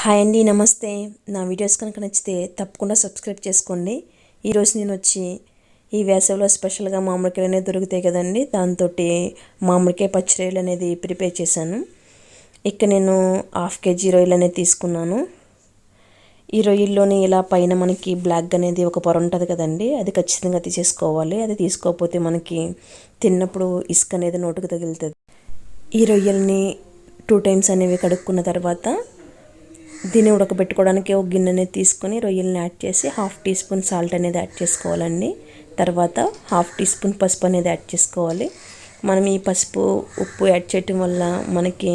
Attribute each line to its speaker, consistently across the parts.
Speaker 1: Hi అండి నమస్తే. నా వీడియోస్ కనుక నచ్చితే తప్పకుండా సబ్స్క్రైబ్ చేసుకోండి. ఈరోజు నేను వచ్చి ఈ వేసవిలో స్పెషల్గా మామిడికాయలు అనేది దొరుకుతాయి కదండి దాంతో మామిడికాయ పచ్చిరొయ్యలు అనేది ప్రిపేర్ చేశాను. ఇక్కడ నేను హాఫ్ కేజీ రొయ్యలు అనేది తీసుకున్నాను. ఈ రొయ్యల్లోని ఇలా పైన మనకి బ్లాక్ అనేది ఒక పొర ఉంటుంది కదండి అది ఖచ్చితంగా తీసేసుకోవాలి. అది తీసుకోకపోతే మనకి తిన్నప్పుడు ఇసుక అనేది నోటుకు తగులుతుంది. ఈ రొయ్యల్ని టూ టైమ్స్ అనేవి కడుక్కున్న తర్వాత దీన్ని ఉడకబెట్టుకోవడానికి ఒక గిన్నె అనేది తీసుకొని రొయ్యల్ని యాడ్ చేసి హాఫ్ టీ స్పూన్ సాల్ట్ అనేది యాడ్ చేసుకోవాలండి. తర్వాత హాఫ్ టీ స్పూన్ పసుపు అనేది యాడ్ చేసుకోవాలి. మనం ఈ పసుపు ఉప్పు యాడ్ చేయటం వల్ల మనకి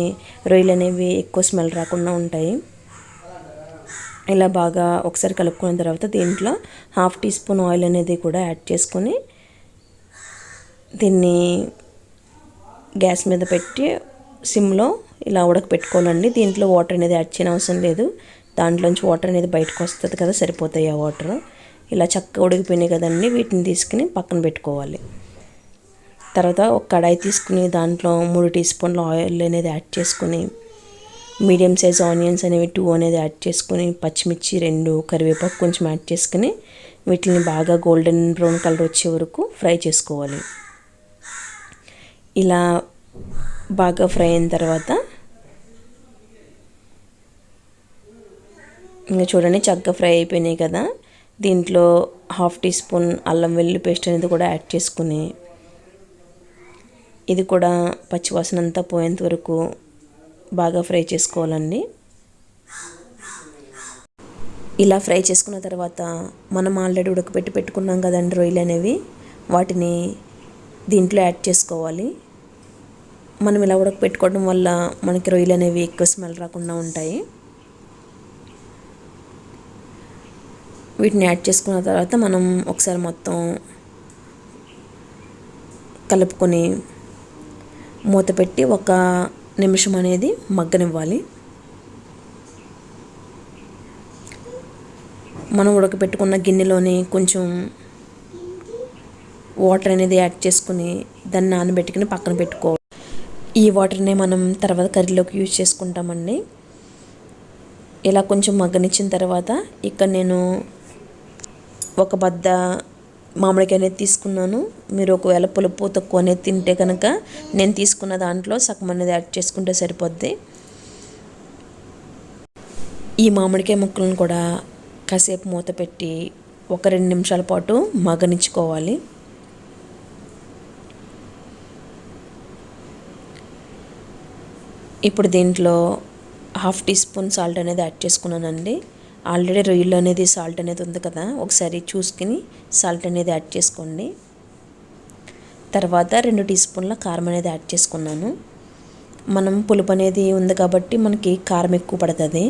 Speaker 1: రొయ్యలు అనేవి ఎక్కువ స్మెల్ రాకుండా ఉంటాయి. ఇలా బాగా ఒకసారి కలుపుకున్న తర్వాత దీంట్లో హాఫ్ టీ స్పూన్ ఆయిల్ అనేది కూడా యాడ్ చేసుకొని దీన్ని గ్యాస్ మీద పెట్టి సిమ్లో ఇలా ఉడకపెట్టుకోవాలండి. దీంట్లో వాటర్ అనేది యాడ్ చేయని అవసరం లేదు. దాంట్లోంచి వాటర్ అనేది బయటకు వస్తుంది కదా సరిపోతాయి ఆ వాటర్. ఇలా చక్కగా ఉడికిపోయినాయి కదండి వీటిని తీసుకుని పక్కన పెట్టుకోవాలి. తర్వాత ఒక కడాయి తీసుకుని దాంట్లో మూడు టీ స్పూన్ల ఆయిల్ అనేది యాడ్ చేసుకుని మీడియం సైజ్ ఆనియన్స్ అనేవి టూ అనేది యాడ్ చేసుకుని పచ్చిమిర్చి రెండు కరివేపాకు కొంచెం యాడ్ చేసుకుని వీటిని బాగా గోల్డెన్ బ్రౌన్ కలర్ వచ్చే వరకు ఫ్రై చేసుకోవాలి. ఇలా బాగా ఫ్రై అయిన తర్వాత ఇంకా చూడండి చక్కగా ఫ్రై అయిపోయినాయి కదా. దీంట్లో హాఫ్ టీ స్పూన్ అల్లం వెల్లుల్లి పేస్ట్ అనేది కూడా యాడ్ చేసుకుని ఇది కూడా పచ్చివాసన అంతా పోయేంత వరకు బాగా ఫ్రై చేసుకోవాలండి. ఇలా ఫ్రై చేసుకున్న తర్వాత మనం ఆల్రెడీ ఉడకబెట్టి పెట్టుకున్నాం కదండి రొయ్యలు అనేవి వాటిని దీంట్లో యాడ్ చేసుకోవాలి. మనం ఇలా ఉడకపెట్టుకోవడం వల్ల మనకి రొయ్యలు అనేవి ఎక్కువ స్మెల్ రాకుండా ఉంటాయి. వీటిని యాడ్ చేసుకున్న తర్వాత మనం ఒకసారి మొత్తం కలుపుకొని మూత పెట్టి ఒక నిమిషం అనేది మగ్గనివ్వాలి. మనం ఉడకపెట్టుకున్న గిన్నెలోని కొంచెం వాటర్ అనేది యాడ్ చేసుకుని దాన్ని నానబెట్టుకుని పక్కన పెట్టుకోవాలి. ఈ వాటర్నే మనం తర్వాత కర్రీలోకి యూజ్ చేసుకుంటామండి. ఇలా కొంచెం మగ్గనిచ్చిన తర్వాత ఇక్కడ నేను ఒక బద్ద మామిడికాయ అనేది తీసుకున్నాను. మీరు ఒకవేళ పులుపు తక్కువ అనేది తింటే కనుక నేను తీసుకున్న దాంట్లో సగం అనేది యాడ్ చేసుకుంటే సరిపోద్ది. ఈ మామిడికాయ ముక్కలను కూడా కాసేపు మూత పెట్టి ఒక రెండు నిమిషాల పాటు మగనించుకోవాలి ఇప్పుడు దీంట్లో హాఫ్ టీ స్పూన్ సాల్ట్ అనేది యాడ్ చేసుకున్నానండి. ఆల్రెడీ రొయ్యలు అనేది సాల్ట్ అనేది ఉంది కదా ఒకసారి చూసుకుని సాల్ట్ అనేది యాడ్ చేసుకోండి. తర్వాత రెండు టీ స్పూన్ల కారం అనేది యాడ్ చేసుకున్నాను. మనం పులుపు అనేది ఉంది కాబట్టి మనకి కారం ఎక్కువ పడుతుంది.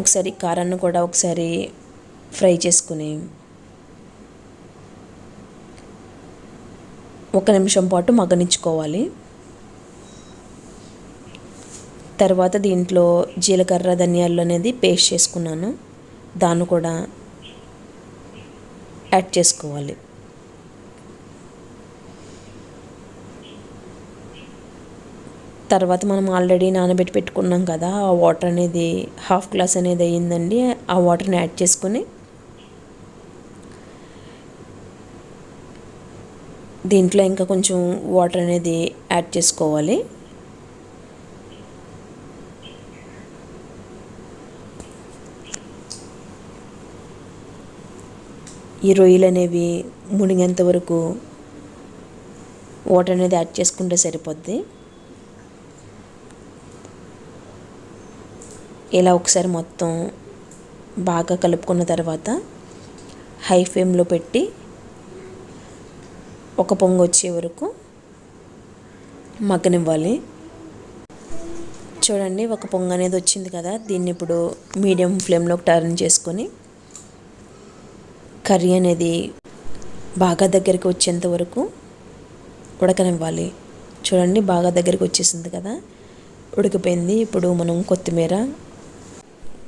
Speaker 1: ఒకసారి కారాన్ని కూడా ఒకసారి ఫ్రై చేసుకుని ఒక నిమిషం పాటు మగ్గనించుకోవాలి తర్వాత దీంట్లో జీలకర్ర ధనియాలు అనేది పేస్ట్ చేసుకున్నాను. దాన్ని కూడా యాడ్ చేసుకోవాలి. తర్వాత మనం ఆల్రెడీ నానబెట్టి పెట్టుకున్నాం కదా ఆ వాటర్ అనేది హాఫ్ గ్లాస్ అనేది అయ్యిందండి. ఆ వాటర్ని యాడ్ చేసుకొని దీంట్లో ఇంకా కొంచెం వాటర్ అనేది యాడ్ చేసుకోవాలి. ఈ రొయ్యలు అనేవి మునిగేంత వరకు వాటర్ అనేది యాడ్ చేసుకుంటే సరిపోద్ది. ఇలా ఒకసారి మొత్తం బాగా కలుపుకున్న తర్వాత హై ఫ్లేమ్లో పెట్టి ఒక పొంగు వచ్చే వరకు మగ్గనివ్వాలి. చూడండి ఒక పొంగు అనేది వచ్చింది కదా దీన్ని ఇప్పుడు మీడియం ఫ్లేమ్లోకి టర్న్ చేసుకొని కర్రీ అనేది బాగా దగ్గరికి వచ్చేంత వరకు ఉడకనివ్వాలి. చూడండి బాగా దగ్గరికి వచ్చేసింది కదా. ఉడికిపోయింది. ఇప్పుడు మనం కొత్తిమీర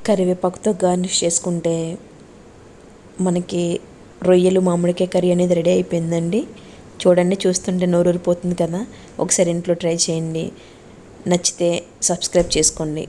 Speaker 1: కరివేపాకుతో గార్నిష్ చేసుకుంటే మనకి రొయ్యలు మామిడికాయ కర్రీ అనేది రెడీ అయిపోయిందండి. చూడండి చూస్తుంటే నోరూరిపోతుంది కదా. ఒకసారి ఇంట్లో ట్రై చేయండి. నచ్చితే సబ్స్క్రైబ్ చేసుకోండి.